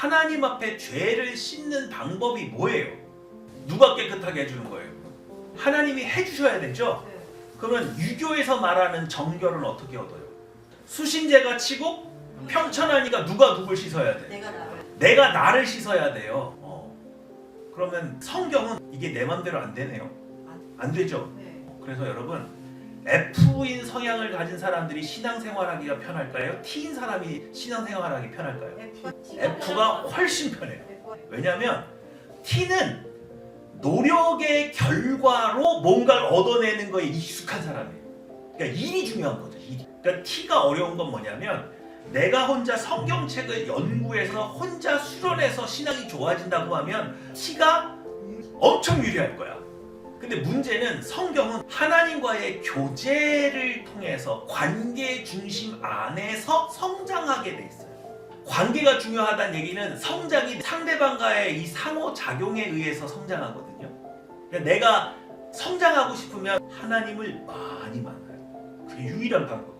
하나님 앞에 죄를 씻는 방법이 뭐예요? 누가 깨끗하게 해주는 거예요? 하나님이 해주셔야 되죠? 네. 그러면 유교에서 말하는 정결은 어떻게 얻어요? 수신제가 치고 평천하니까 누가 누굴 씻어야 돼? 내가 나를 내가 나를 씻어야 돼요. 어. 그러면 성경은 이게 내 맘대로 안 되네요. 안 되죠. 네. 그래서 여러분 F인 성향을 가진 사람들이 신앙생활하기가 편할까요? T인 사람이 신앙생활하기 편할까요? F가 훨씬 편해요. 왜냐하면 T는 노력의 결과로 뭔가를 얻어내는 거에 익숙한 사람이에요. 그러니까 일이 중요한 거죠. 일이. 그러니까 T가 어려운 건 뭐냐면 내가 혼자 성경책을 연구해서 혼자 수련해서 신앙이 좋아진다고 하면 T가 엄청 유리할 거야. 근데 문제는 성경은 하나님과의 교제를 통해서 관계 중심 안에서 성장하게 돼 있어요. 관계가 중요하다는 얘기는 성장이 상대방과의 이 상호작용에 의해서 성장하거든요. 그러니까 내가 성장하고 싶으면 하나님을 많이 만나요. 그게 유일한 방법.